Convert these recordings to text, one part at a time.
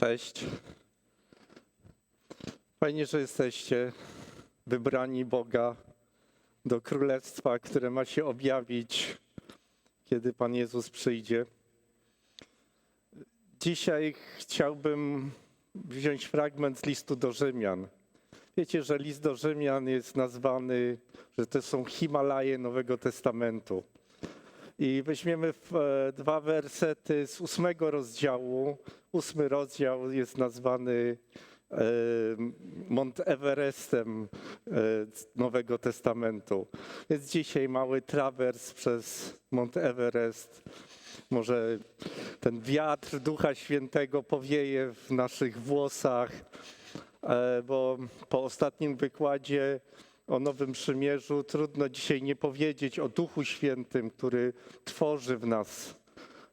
Cześć. Fajnie, że jesteście wybrani Boga do królestwa, które ma się objawić, kiedy Pan Jezus przyjdzie. Dzisiaj chciałbym wziąć fragment z listu do Rzymian. Wiecie, że list do Rzymian jest nazwany, że to są Himalaje Nowego Testamentu. I weźmiemy e, dwa wersety z ósmego rozdziału. Ósmy rozdział jest nazwany e, Mont Everestem e, Nowego Testamentu. Jest dzisiaj mały trawers przez Mont Everest. Może ten wiatr Ducha Świętego powieje w naszych włosach, bo po ostatnim wykładzie o Nowym Przymierzu trudno dzisiaj nie powiedzieć o Duchu Świętym, który tworzy w nas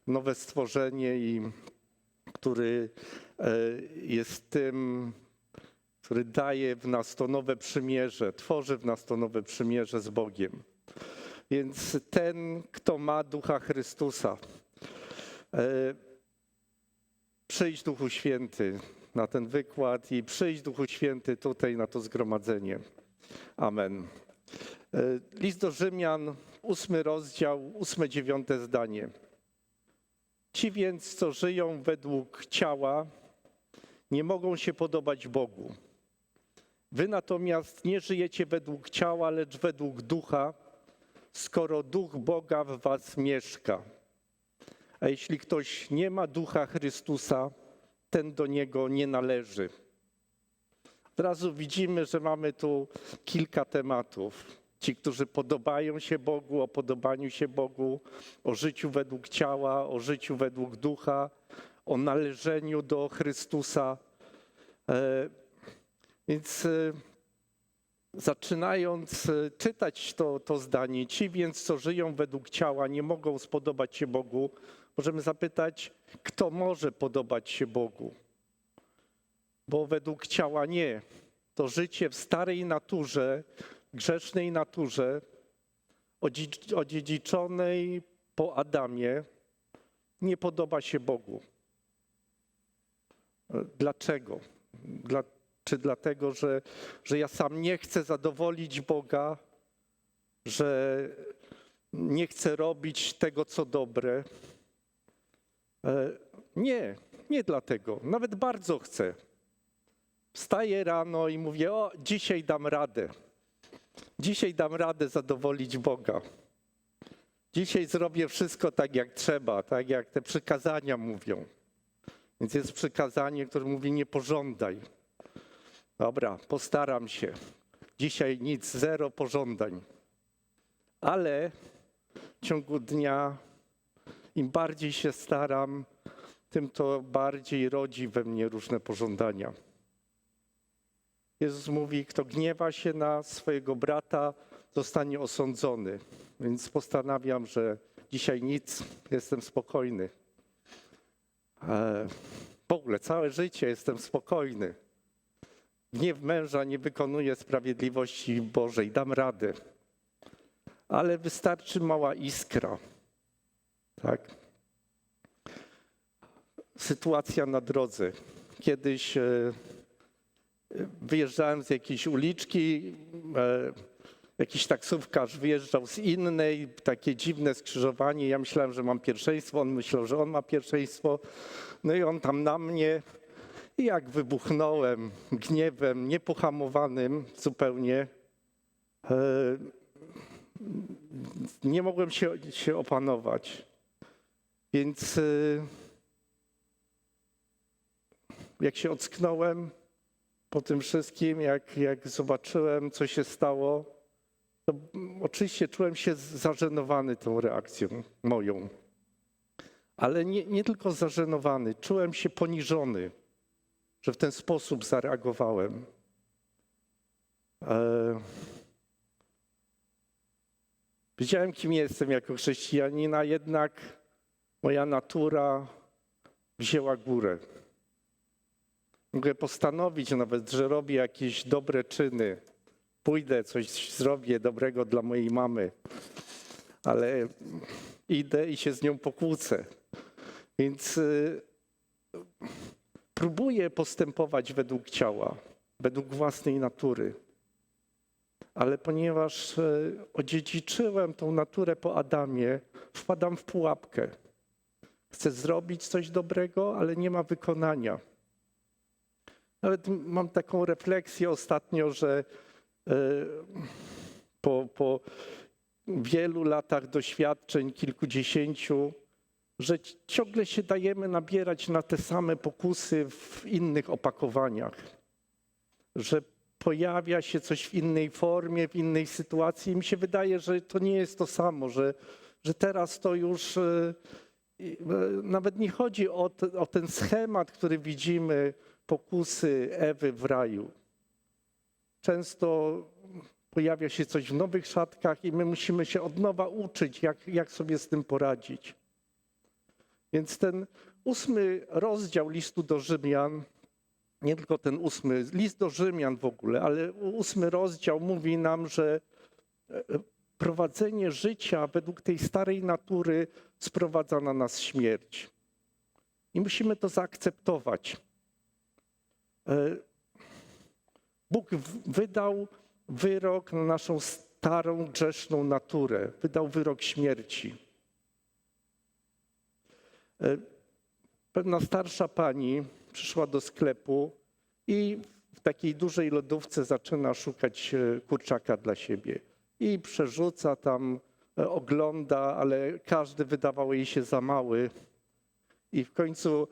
nowe stworzenie i który e, jest tym, który daje w nas to nowe przymierze, tworzy w nas to nowe przymierze z Bogiem. Więc ten, kto ma Ducha Chrystusa, e, przyjdź Duchu Święty na ten wykład i przyjdź Duchu Święty tutaj na to zgromadzenie. Amen. E, List do Rzymian, ósmy rozdział, ósme, dziewiąte zdanie. Ci więc, co żyją według ciała, nie mogą się podobać Bogu. Wy natomiast nie żyjecie według ciała, lecz według ducha, skoro duch Boga w was mieszka. A jeśli ktoś nie ma ducha Chrystusa, ten do niego nie należy. Od razu widzimy, że mamy tu kilka tematów. Ci, którzy podobają się Bogu, o podobaniu się Bogu, o życiu według ciała, o życiu według ducha, o należeniu do Chrystusa. E, Więc e, zaczynając e, czytać to, to zdanie, ci więc, co żyją według ciała, nie mogą spodobać się Bogu, możemy zapytać, kto może podobać się Bogu? Bo według ciała nie. To życie w starej naturze, grzesznej naturze, odzi- odziedziczonej po Adamie, nie podoba się Bogu. Dlaczego? Dla, czy dlatego, że, że ja sam nie chcę zadowolić Boga, że nie chcę robić tego, co dobre? E, Nie, nie dlatego. Nawet bardzo chcę. Wstaję rano i mówię: O, dzisiaj dam radę. Dzisiaj dam radę zadowolić Boga. Dzisiaj zrobię wszystko tak, jak trzeba, tak jak te przykazania mówią. Więc jest przykazanie, które mówi: Nie pożądaj. Dobra, postaram się. Dzisiaj nic, zero pożądań. Ale w ciągu dnia, im bardziej się staram, tym to bardziej rodzi we mnie różne pożądania. Jezus mówi, kto gniewa się na swojego brata, zostanie osądzony. Więc postanawiam, że dzisiaj nic, jestem spokojny. E, W ogóle całe życie jestem spokojny. Gniew męża nie wykonuje sprawiedliwości Bożej, dam radę. Ale wystarczy mała iskra. Tak? Sytuacja na drodze. Kiedyś e, wyjeżdżałem z jakiejś uliczki, e, jakiś taksówkarz wyjeżdżał z innej, takie dziwne skrzyżowanie. Ja myślałem, że mam pierwszeństwo, on myślał, że on ma pierwszeństwo. No i on tam na mnie, i jak wybuchnąłem gniewem, niepohamowanym zupełnie, e, nie mogłem się, się opanować. Więc e, jak się ocknąłem, po tym wszystkim, jak, jak zobaczyłem, co się stało, to oczywiście czułem się zażenowany tą reakcją moją. Ale nie, nie tylko zażenowany, czułem się poniżony, że w ten sposób zareagowałem. E... Wiedziałem, kim jestem jako chrześcijanina, jednak moja natura wzięła górę. Mogę postanowić nawet, że robię jakieś dobre czyny. Pójdę, coś zrobię dobrego dla mojej mamy, ale idę i się z nią pokłócę. Więc y, próbuję postępować według ciała, według własnej natury. Ale ponieważ e, odziedziczyłem tą naturę po Adamie, wpadam w pułapkę. Chcę zrobić coś dobrego, ale nie ma wykonania. Nawet mam taką refleksję ostatnio, że e, po, po wielu latach doświadczeń, kilkudziesięciu, że ciągle się dajemy nabierać na te same pokusy w innych opakowaniach, że pojawia się coś w innej formie, w innej sytuacji. I mi się wydaje, że to nie jest to samo, że, że teraz to już e, e, nawet nie chodzi o, o ten schemat, który widzimy, pokusy Ewy w raju. Często pojawia się coś w nowych szatkach i my musimy się od nowa uczyć, jak, jak sobie z tym poradzić. Więc ten ósmy rozdział listu do Rzymian, nie tylko ten ósmy, list do Rzymian w ogóle, ale ósmy rozdział mówi nam, że e, prowadzenie życia według tej starej natury sprowadza na nas śmierć. I musimy to zaakceptować. E, Bóg wydał wyrok na naszą starą, grzeszną naturę. Wydał wyrok śmierci. E, pewna starsza pani przyszła do sklepu i w takiej dużej lodówce zaczyna szukać e, kurczaka dla siebie. I przerzuca tam, ogląda, ale każdy wydawał jej się za mały. I w końcu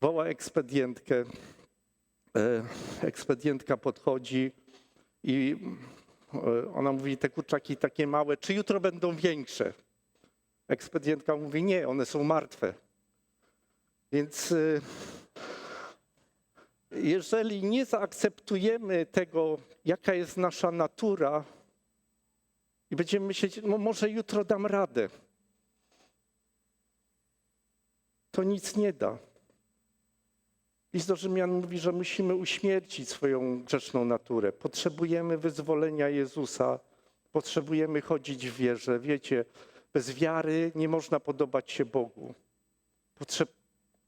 woła ekspedientkę. Ekspedientka podchodzi i ona mówi, te kurczaki takie małe, czy jutro będą większe? Ekspedientka mówi, nie, one są martwe. Więc y, jeżeli nie zaakceptujemy tego, jaka jest nasza natura, i będziemy myśleć, no może jutro dam radę, to nic nie da. List do Rzymian mówi, że musimy uśmiercić swoją grzeszną naturę. Potrzebujemy wyzwolenia Jezusa, potrzebujemy chodzić w wierze. Wiecie, bez wiary nie można podobać się Bogu. Potrzeb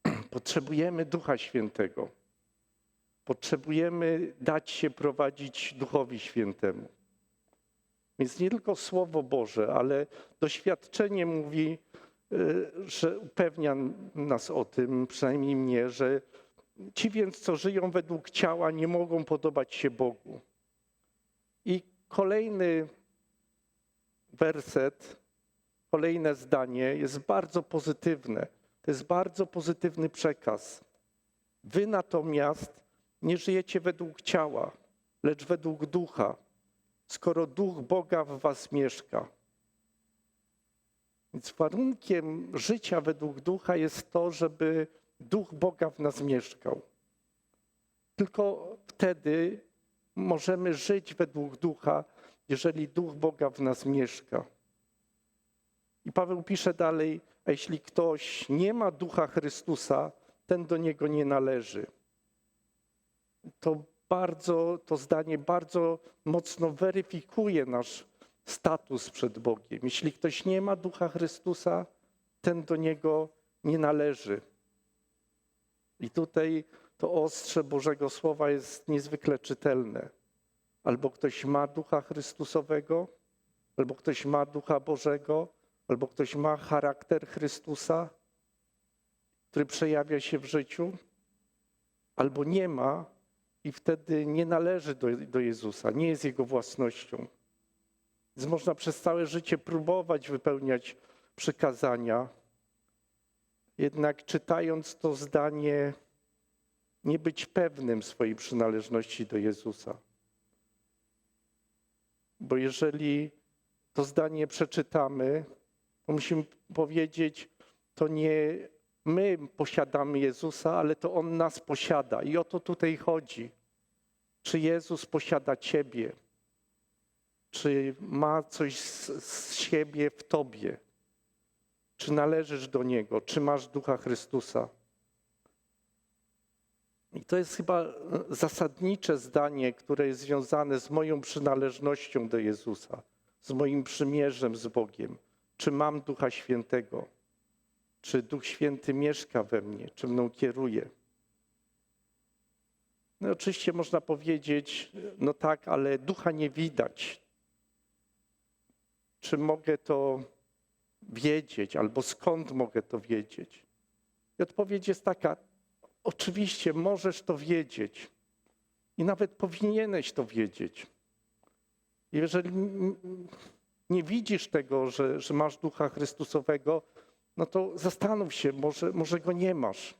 potrzebujemy Ducha Świętego. Potrzebujemy dać się prowadzić Duchowi Świętemu. Więc nie tylko Słowo Boże, ale doświadczenie mówi, y, że upewnia nas o tym, przynajmniej mnie, że ci więc, co żyją według ciała, nie mogą podobać się Bogu. I kolejny werset kolejne zdanie jest bardzo pozytywne. To jest bardzo pozytywny przekaz. Wy natomiast nie żyjecie według ciała, lecz według ducha, skoro duch Boga w was mieszka. Więc warunkiem życia według ducha jest to, żeby duch Boga w nas mieszkał. Tylko wtedy możemy żyć według ducha, jeżeli duch Boga w nas mieszka. I Paweł pisze dalej, a jeśli ktoś nie ma ducha Chrystusa, ten do niego nie należy. To bardzo, to zdanie bardzo mocno weryfikuje nasz status przed Bogiem. Jeśli ktoś nie ma ducha Chrystusa, ten do niego nie należy. I tutaj to ostrze Bożego Słowa jest niezwykle czytelne. Albo ktoś ma ducha Chrystusowego, albo ktoś ma ducha Bożego, albo ktoś ma charakter Chrystusa, który przejawia się w życiu, albo nie ma i wtedy nie należy do, do Jezusa, nie jest Jego własnością. Więc można przez całe życie próbować wypełniać przykazania, jednak czytając to zdanie, nie być pewnym swojej przynależności do Jezusa. Bo jeżeli to zdanie przeczytamy, to musimy powiedzieć, to nie my posiadamy Jezusa, ale to On nas posiada. I o to tutaj chodzi. Czy Jezus posiada Ciebie? Czy ma coś z, z siebie w Tobie? Czy należysz do Niego? Czy masz Ducha Chrystusa? I to jest chyba e, zasadnicze zdanie, które jest związane z moją przynależnością do Jezusa, z moim przymierzem z Bogiem. Czy mam Ducha Świętego? Czy Duch Święty mieszka we mnie? Czy mną kieruje? No oczywiście można powiedzieć, no tak, ale ducha nie widać. Czy mogę to wiedzieć, albo skąd mogę to wiedzieć? I odpowiedź jest taka: oczywiście możesz to wiedzieć i nawet powinieneś to wiedzieć. Jeżeli nie widzisz tego, że, że masz ducha Chrystusowego, no to zastanów się, może, może go nie masz.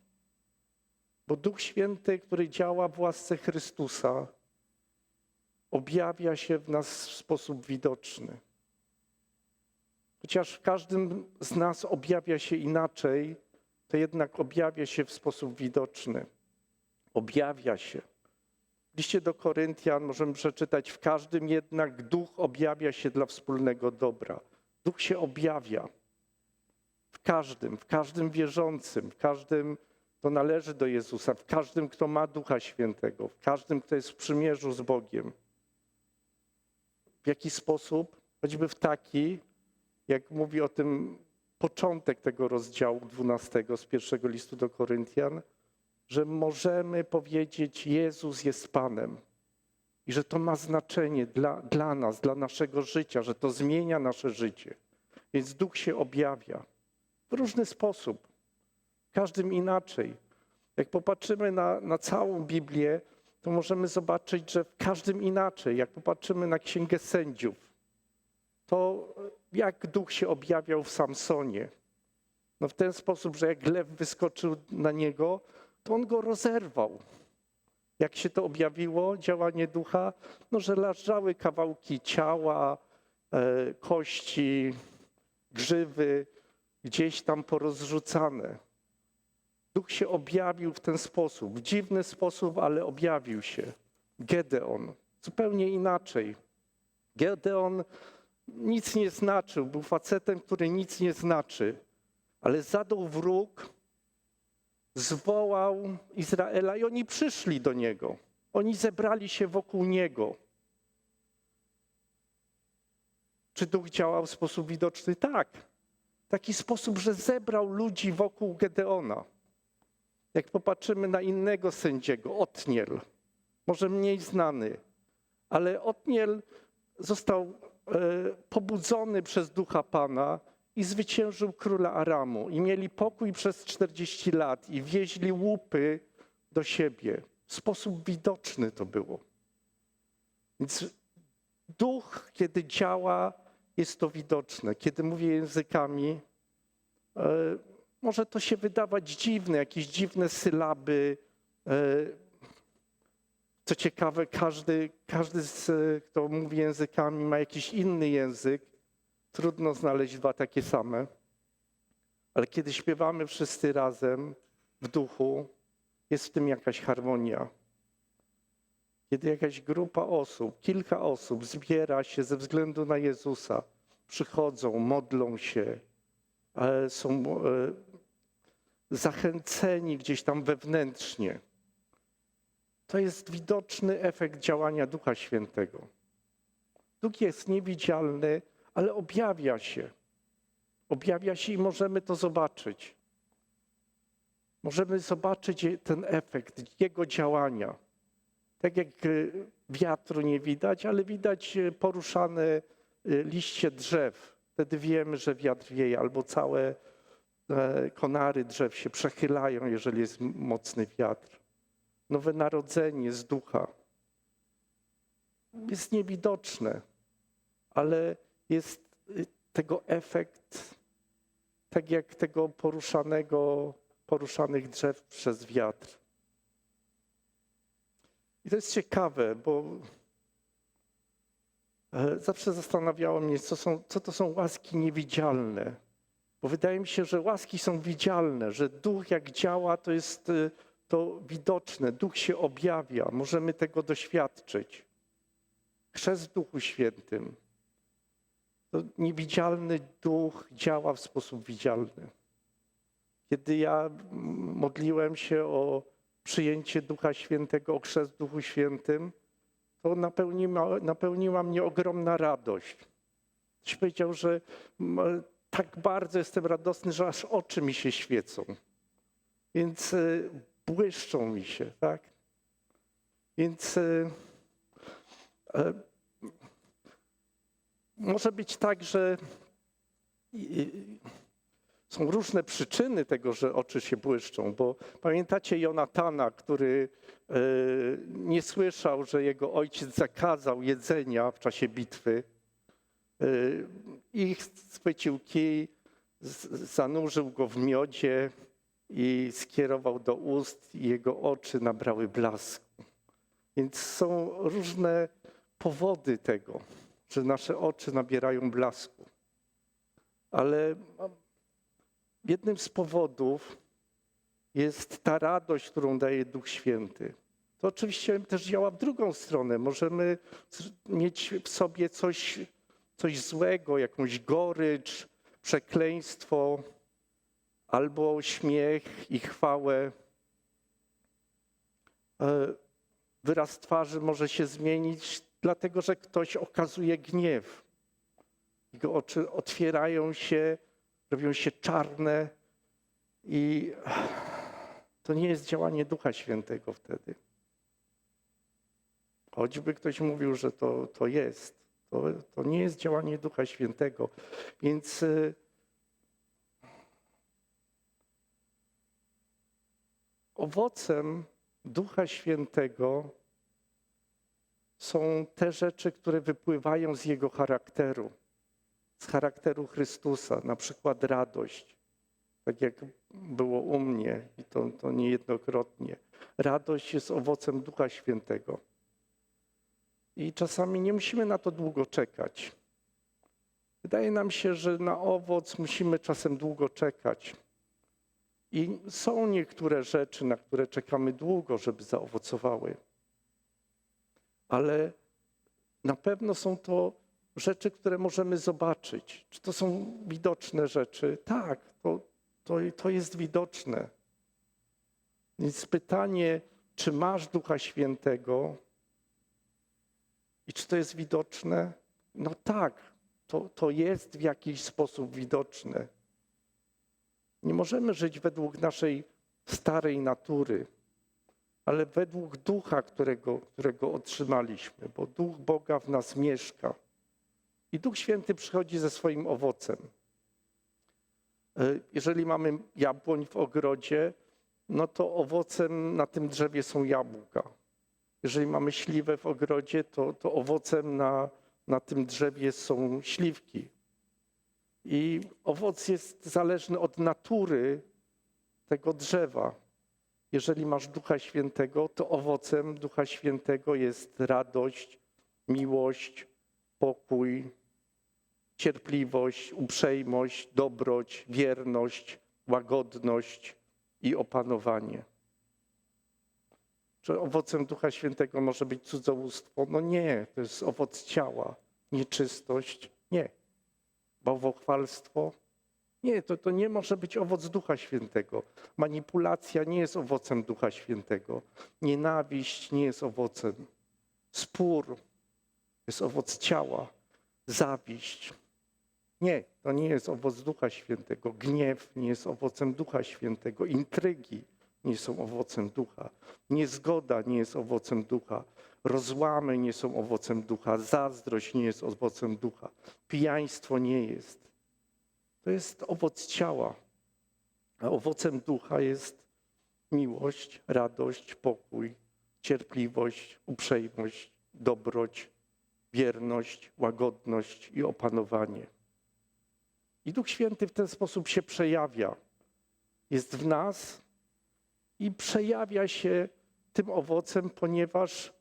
Bo Duch Święty, który działa w łasce Chrystusa, objawia się w nas w sposób widoczny. Chociaż w każdym z nas objawia się inaczej, to jednak objawia się w sposób widoczny. Objawia się. W liście do Koryntian możemy przeczytać: W każdym jednak duch objawia się dla wspólnego dobra. Duch się objawia. W każdym, w każdym wierzącym, w każdym, kto należy do Jezusa, w każdym, kto ma Ducha Świętego, w każdym, kto jest w przymierzu z Bogiem. W jaki sposób? Choćby w taki, jak mówi o tym początek tego rozdziału 12 z pierwszego listu do Koryntian, że możemy powiedzieć: Jezus jest Panem i że to ma znaczenie dla, dla nas, dla naszego życia, że to zmienia nasze życie. Więc duch się objawia w różny sposób, każdym inaczej. Jak popatrzymy na, na całą Biblię, to możemy zobaczyć, że w każdym inaczej. Jak popatrzymy na Księgę Sędziów, to jak duch się objawiał w Samsonie? No w ten sposób, że jak lew wyskoczył na niego, to on go rozerwał. Jak się to objawiło, działanie ducha? No, że leżały kawałki ciała, e, kości, grzywy, gdzieś tam porozrzucane. Duch się objawił w ten sposób, w dziwny sposób, ale objawił się. Gedeon, zupełnie inaczej. Gedeon nic nie znaczył, był facetem, który nic nie znaczy, ale zadał wróg, zwołał Izraela i oni przyszli do niego. Oni zebrali się wokół niego. Czy duch działał w sposób widoczny? Tak. Taki sposób, że zebrał ludzi wokół Gedeona. Jak popatrzymy na innego sędziego, Otniel, może mniej znany, ale Otniel został pobudzony przez ducha Pana i zwyciężył króla Aramu. I mieli pokój przez 40 lat i wieźli łupy do siebie. W sposób widoczny to było. Więc duch, kiedy działa, jest to widoczne. Kiedy mówię językami, e, może to się wydawać dziwne, jakieś dziwne sylaby. Co ciekawe, każdy, każdy z, kto mówi językami, ma jakiś inny język. Trudno znaleźć dwa takie same. Ale kiedy śpiewamy wszyscy razem w duchu, jest w tym jakaś harmonia. Kiedy jakaś grupa osób, kilka osób zbiera się ze względu na Jezusa, przychodzą, modlą się, e, są e, zachęceni gdzieś tam wewnętrznie. To jest widoczny efekt działania Ducha Świętego. Duch jest niewidzialny, ale objawia się. Objawia się i możemy to zobaczyć. Możemy zobaczyć ten efekt Jego działania. Tak jak y, wiatru nie widać, ale widać y, poruszane y, liście drzew. Wtedy wiemy, że wiatr wieje, albo całe e, konary drzew się przechylają, jeżeli jest mocny wiatr. Nowe narodzenie z ducha jest niewidoczne, ale jest tego efekt, tak jak tego poruszanego, poruszanych drzew przez wiatr. I to jest ciekawe, bo e, zawsze zastanawiało mnie, co, są, co to są łaski niewidzialne. Bo wydaje mi się, że łaski są widzialne, że duch jak działa, to jest e, to widoczne, duch się objawia, możemy tego doświadczyć. Chrzest w Duchu Świętym. To niewidzialny duch działa w sposób widzialny. Kiedy ja modliłem się o przyjęcie Ducha Świętego, o chrzest w Duchu Świętym, to napełniła, napełniła mnie ogromna radość. Ktoś powiedział, że tak bardzo jestem radosny, że aż oczy mi się świecą. Więc błyszczą mi się, tak? Więc e, e, może być tak, że i- są różne przyczyny tego, że oczy się błyszczą, bo pamiętacie Jonatana, który e, nie słyszał, że jego ojciec zakazał jedzenia w czasie bitwy e, i schwycił kij, zanurzył go w miodzie i skierował do ust i jego oczy nabrały blasku. Więc są różne powody tego, że nasze oczy nabierają blasku. Ale jednym z powodów jest ta radość, którą daje Duch Święty. To oczywiście też działa w drugą stronę. Możemy mieć w sobie coś, coś złego, jakąś gorycz, przekleństwo, albo śmiech i chwałę. E, Wyraz twarzy może się zmienić, dlatego że ktoś okazuje gniew. Jego oczy otwierają się, robią się czarne i to nie jest działanie Ducha Świętego wtedy. Choćby ktoś mówił, że to, to jest, to, to nie jest działanie Ducha Świętego. Więc owocem Ducha Świętego są te rzeczy, które wypływają z Jego charakteru, z charakteru Chrystusa, na przykład radość, tak jak było u mnie i to, to niejednokrotnie. Radość jest owocem Ducha Świętego. I czasami nie musimy na to długo czekać. Wydaje nam się, że na owoc musimy czasem długo czekać. I są niektóre rzeczy, na które czekamy długo, żeby zaowocowały. Ale na pewno są to rzeczy, które możemy zobaczyć. Czy to są widoczne rzeczy? Tak, to, to, to jest widoczne. Więc pytanie, czy masz Ducha Świętego i czy to jest widoczne? No tak, to, to jest w jakiś sposób widoczne. Nie możemy żyć według naszej starej natury, ale według ducha, którego, którego otrzymaliśmy, bo duch Boga w nas mieszka. I Duch Święty przychodzi ze swoim owocem. E, Jeżeli mamy jabłoń w ogrodzie, no to owocem na tym drzewie są jabłka. Jeżeli mamy śliwę w ogrodzie, to, to owocem na, na tym drzewie są śliwki. I owoc jest zależny od natury tego drzewa. Jeżeli masz Ducha Świętego, to owocem Ducha Świętego jest radość, miłość, pokój, cierpliwość, uprzejmość, dobroć, wierność, łagodność i opanowanie. Czy owocem Ducha Świętego może być cudzołóstwo? No nie, to jest owoc ciała. Nieczystość? Nie. Bałwochwalstwo? Nie, to, to nie może być owoc Ducha Świętego. Manipulacja nie jest owocem Ducha Świętego. Nienawiść nie jest owocem. Spór jest owoc ciała. Zawiść. Nie, to nie jest owoc Ducha Świętego. Gniew nie jest owocem Ducha Świętego. Intrygi nie są owocem ducha. Niezgoda nie jest owocem ducha. Rozłamy nie są owocem ducha. Zazdrość nie jest owocem ducha. Pijaństwo nie jest. To jest owoc ciała. A owocem ducha jest miłość, radość, pokój, cierpliwość, uprzejmość, dobroć, wierność, łagodność i opanowanie. I Duch Święty w ten sposób się przejawia. Jest w nas i przejawia się tym owocem, ponieważ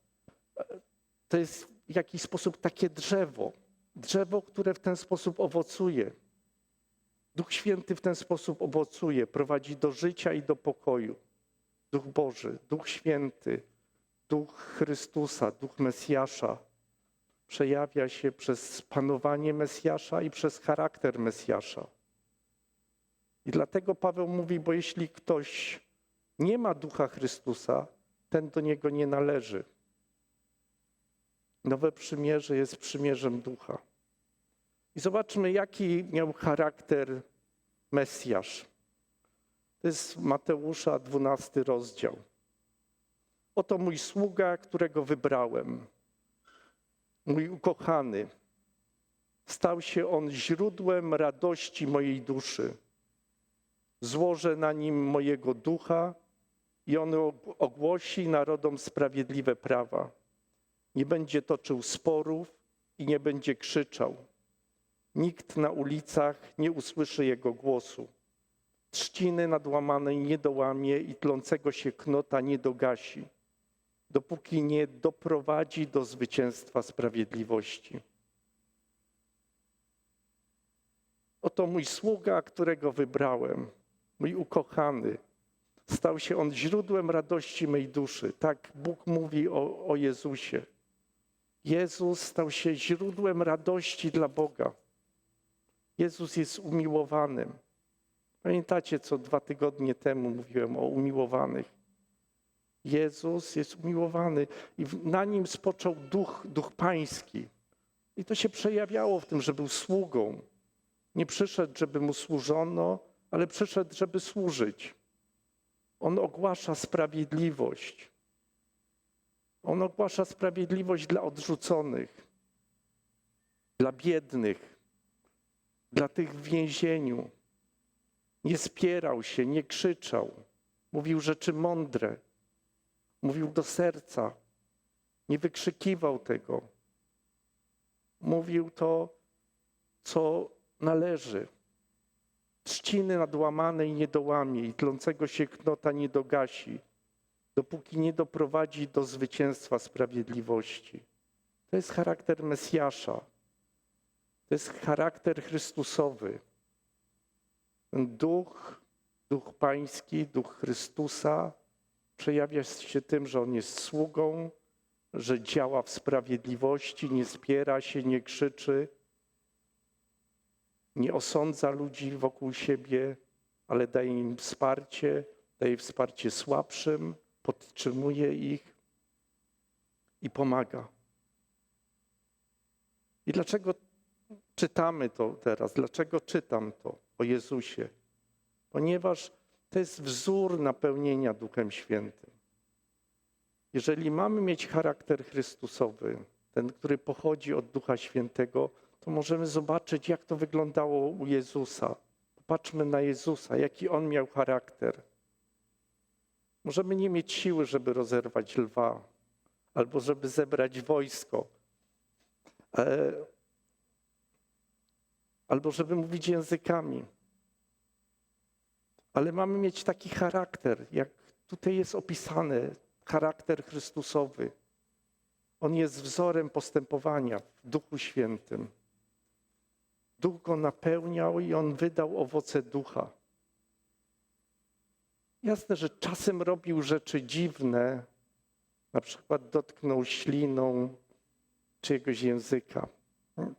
to jest w jakiś sposób takie drzewo. Drzewo, które w ten sposób owocuje. Duch Święty w ten sposób owocuje, prowadzi do życia i do pokoju. Duch Boży, Duch Święty, Duch Chrystusa, Duch Mesjasza przejawia się przez panowanie Mesjasza i przez charakter Mesjasza. I dlatego Paweł mówi, bo jeśli ktoś nie ma Ducha Chrystusa, ten do niego nie należy. Nowe przymierze jest przymierzem Ducha. I zobaczmy, jaki miał charakter Mesjasz. To jest Mateusza 12 rozdział. Oto mój sługa, którego wybrałem, mój ukochany. Stał się on źródłem radości mojej duszy. Złożę na nim mojego ducha i on ogłosi narodom sprawiedliwe prawa. Nie będzie toczył sporów i nie będzie krzyczał. Nikt na ulicach nie usłyszy jego głosu. Trzciny nadłamanej nie dołamie i tlącego się knota nie dogasi, dopóki nie doprowadzi do zwycięstwa sprawiedliwości. Oto mój sługa, którego wybrałem, mój ukochany. Stał się on źródłem radości mej duszy. Tak Bóg mówi o, o Jezusie. Jezus stał się źródłem radości dla Boga. Jezus jest umiłowanym. Pamiętacie, co dwa tygodnie temu mówiłem o umiłowanych? Jezus jest umiłowany i na nim spoczął duch, duch pański. I to się przejawiało w tym, że był sługą. Nie przyszedł, żeby mu służono, ale przyszedł, żeby służyć. On ogłasza sprawiedliwość. On ogłasza sprawiedliwość dla odrzuconych, dla biednych, dla tych w więzieniu. Nie spierał się, nie krzyczał. Mówił rzeczy mądre. Mówił do serca. Nie wykrzykiwał tego. Mówił to, co należy. Trzciny nadłamanej nie dołamie i tlącego się knota nie dogasi, dopóki nie doprowadzi do zwycięstwa sprawiedliwości. To jest charakter Mesjasza. To jest charakter Chrystusowy. Duch, duch pański, duch Chrystusa przejawia się tym, że on jest sługą, że działa w sprawiedliwości, nie spiera się, nie krzyczy, nie osądza ludzi wokół siebie, ale daje im wsparcie, daje wsparcie słabszym, podtrzymuje ich i pomaga. I dlaczego czytamy to teraz? Dlaczego czytam to o Jezusie? Ponieważ to jest wzór napełnienia Duchem Świętym. Jeżeli mamy mieć charakter Chrystusowy, ten, który pochodzi od Ducha Świętego, to możemy zobaczyć, jak to wyglądało u Jezusa. Popatrzmy na Jezusa, jaki on miał charakter. Możemy nie mieć siły, żeby rozerwać lwa, albo żeby zebrać wojsko, e, albo żeby mówić językami. Ale mamy mieć taki charakter, jak tutaj jest opisany, charakter Chrystusowy. On jest wzorem postępowania w Duchu Świętym. Duch go napełniał i on wydał owoce ducha. Jasne, że czasem robił rzeczy dziwne, na przykład dotknął śliną czyjegoś języka.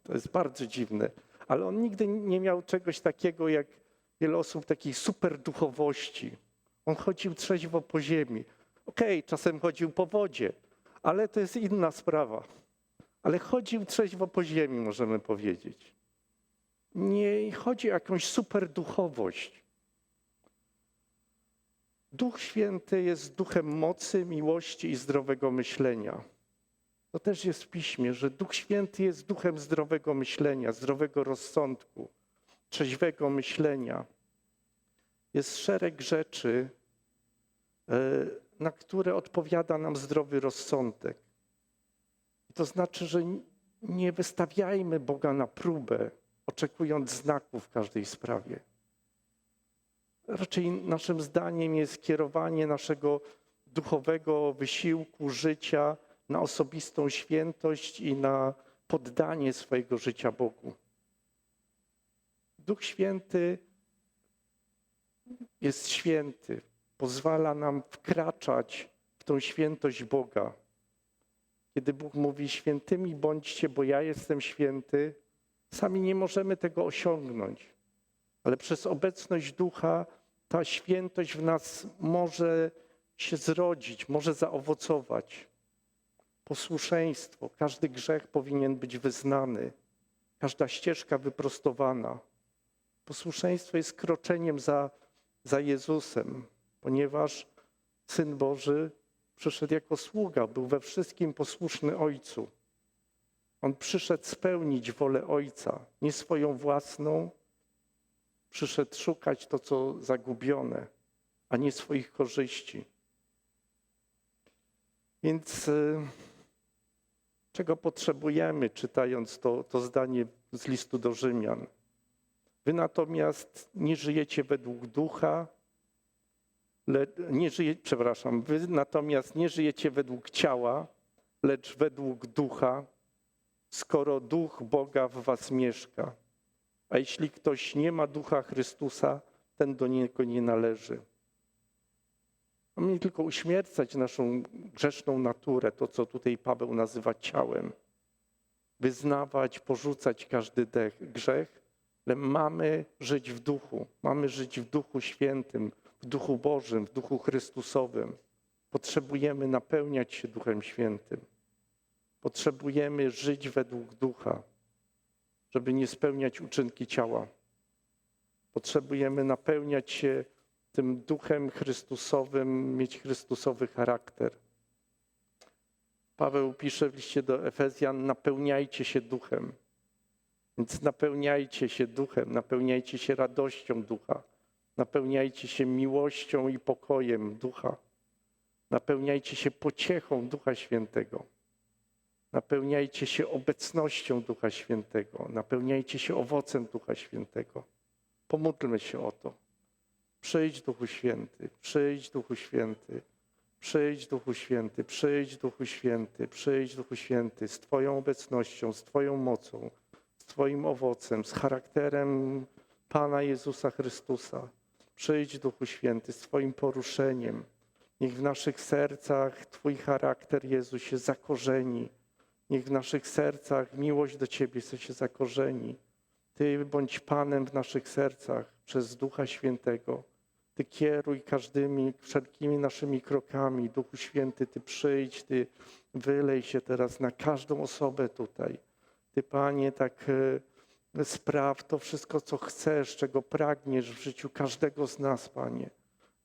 To jest bardzo dziwne, ale on nigdy nie miał czegoś takiego jak wiele osób takiej super duchowości. On chodził trzeźwo po ziemi. Okej, czasem chodził po wodzie, ale to jest inna sprawa. Ale chodził trzeźwo po ziemi, możemy powiedzieć. Nie chodzi o jakąś super duchowość. Duch Święty jest duchem mocy, miłości i zdrowego myślenia. To też jest w piśmie, że Duch Święty jest duchem zdrowego myślenia, zdrowego rozsądku, trzeźwego myślenia. Jest szereg rzeczy, e, na które odpowiada nam zdrowy rozsądek. To znaczy, że nie wystawiajmy Boga na próbę, oczekując znaków w każdej sprawie. Raczej naszym zdaniem jest kierowanie naszego duchowego wysiłku, życia na osobistą świętość i na poddanie swojego życia Bogu. Duch Święty jest święty, pozwala nam wkraczać w tą świętość Boga. Kiedy Bóg mówi: Świętymi bądźcie, bo ja jestem święty, sami nie możemy tego osiągnąć, ale przez obecność Ducha ta świętość w nas może się zrodzić, może zaowocować. Posłuszeństwo, każdy grzech powinien być wyznany, każda ścieżka wyprostowana. Posłuszeństwo jest kroczeniem za, za Jezusem, ponieważ Syn Boży Przyszedł jako sługa, był we wszystkim posłuszny Ojcu. On przyszedł spełnić wolę Ojca, nie swoją własną. Przyszedł szukać to, co zagubione, a nie swoich korzyści. Więc y, czego potrzebujemy, czytając to, to zdanie z listu do Rzymian? Wy natomiast nie żyjecie według ducha, nie żyje, przepraszam, wy natomiast nie żyjecie według ciała, lecz według ducha, skoro duch Boga w was mieszka. A jeśli ktoś nie ma ducha Chrystusa, ten do niego nie należy. Mamy nie tylko uśmiercać naszą grzeszną naturę, to co tutaj Paweł nazywa ciałem, wyznawać, porzucać każdy dech, grzech, ale mamy żyć w duchu, mamy żyć w duchu świętym, w duchu Bożym, w duchu Chrystusowym. Potrzebujemy napełniać się duchem świętym. Potrzebujemy żyć według ducha, żeby nie spełniać uczynki ciała. Potrzebujemy napełniać się tym duchem Chrystusowym, mieć Chrystusowy charakter. Paweł pisze w liście do Efezjan: napełniajcie się duchem. Więc napełniajcie się duchem, napełniajcie się radością ducha, napełniajcie się miłością i pokojem ducha, napełniajcie się pociechą Ducha Świętego, napełniajcie się obecnością Ducha Świętego, napełniajcie się owocem Ducha Świętego. Pomódlmy się o to. Przyjdź Duchu Święty, przyjdź Duchu Święty, przyjdź Duchu Święty, przyjdź Duchu Święty, przyjdź Duchu Święty z Twoją obecnością, z Twoją mocą, z Twoim owocem, z charakterem Pana Jezusa Chrystusa. Przyjdź Duchu Święty z Twoim poruszeniem. Niech w naszych sercach Twój charakter, Jezu, się zakorzeni. Niech w naszych sercach miłość do Ciebie się zakorzeni. Ty bądź Panem w naszych sercach przez Ducha Świętego. Ty kieruj każdymi, wszelkimi naszymi krokami. Duchu Święty, Ty przyjdź, Ty wylej się teraz na każdą osobę tutaj. Ty, Panie, tak e, spraw to wszystko, co chcesz, czego pragniesz w życiu każdego z nas, Panie.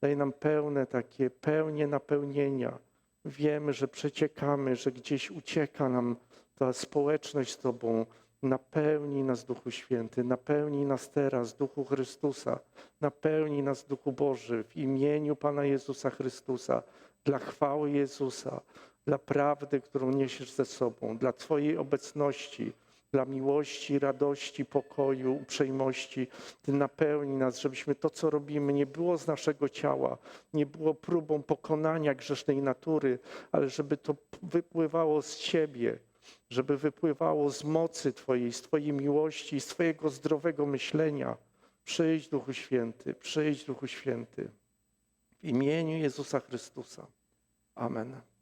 Daj nam pełne takie, pełnie napełnienia. Wiemy, że przeciekamy, że gdzieś ucieka nam ta społeczność z Tobą. Napełnij nas, Duchu Święty, napełnij nas teraz, Duchu Chrystusa, napełnij nas, Duchu Boży, w imieniu Pana Jezusa Chrystusa, dla chwały Jezusa, dla prawdy, którą niesiesz ze sobą, dla Twojej obecności, dla miłości, radości, pokoju, uprzejmości. Ty napełnij nas, żebyśmy to, co robimy, nie było z naszego ciała, nie było próbą pokonania grzesznej natury, ale żeby to wypływało z Ciebie, żeby wypływało z mocy Twojej, z Twojej miłości, z Twojego zdrowego myślenia. Przyjdź, Duchu Święty, przyjdź, Duchu Święty. W imieniu Jezusa Chrystusa. Amen.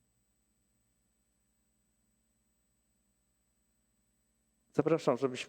Zapraszam, żebyśmy